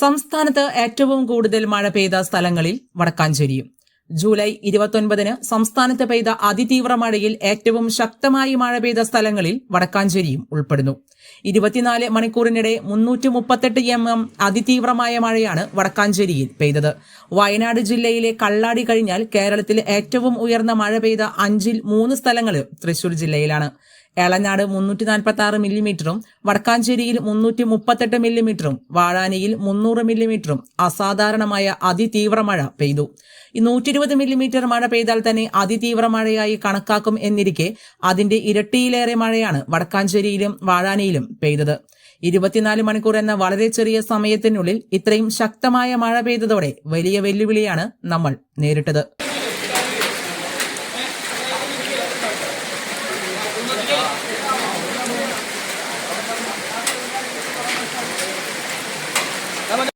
സംസ്ഥാനത്ത് ഏറ്റവും കൂടുതൽ മഴ പെയ്ത സ്ഥലങ്ങളിൽ വടക്കാഞ്ചേരിയും. ജൂലൈ ഇരുപത്തൊൻപതിന് സംസ്ഥാനത്ത് പെയ്ത അതിതീവ്ര മഴയിൽ ഏറ്റവും ശക്തമായി മഴ പെയ്ത സ്ഥലങ്ങളിൽ വടക്കാഞ്ചേരിയും ഉൾപ്പെടുന്നു. ഇരുപത്തിനാല് മണിക്കൂറിനിടെ മുന്നൂറ്റി മുപ്പത്തെട്ട് എം എം അതിതീവ്രമായ മഴയാണ് വടക്കാഞ്ചേരിയിൽ പെയ്തത്. വയനാട് ജില്ലയിലെ കള്ളാടി കഴിഞ്ഞാൽ കേരളത്തിൽ ഏറ്റവും ഉയർന്ന മഴ പെയ്ത അഞ്ചിൽ മൂന്ന് സ്ഥലങ്ങൾ തൃശൂർ ജില്ലയിലാണ്. എളനാട് മുന്നൂറ്റി നാൽപ്പത്തി ആറ് മില്ലിമീറ്ററും വടക്കാഞ്ചേരിയിൽ മുന്നൂറ്റി മുപ്പത്തെട്ട് മില്ലിമീറ്ററും വാഴാനിയിൽ മുന്നൂറ് മില്ലിമീറ്ററും അസാധാരണമായ അതിതീവ്ര മഴ പെയ്തു. നൂറ്റി ഇരുപത് മില്ലിമീറ്റർ മഴ പെയ്താൽ തന്നെ അതിതീവ്ര മഴയായി കണക്കാക്കും എന്നിരിക്കെ അതിന്റെ ഇരട്ടിയിലേറെ മഴയാണ് വടക്കാഞ്ചേരിയിലും വാഴാനിയിലും പെയ്തത്. ഇരുപത്തിനാല് മണിക്കൂർ എന്ന വളരെ ചെറിയ സമയത്തിനുള്ളിൽ ഇത്രയും ശക്തമായ മഴ പെയ്തതോടെ വലിയ വെല്ലുവിളിയാണ് നമ്മൾ നേരിട്ടത്.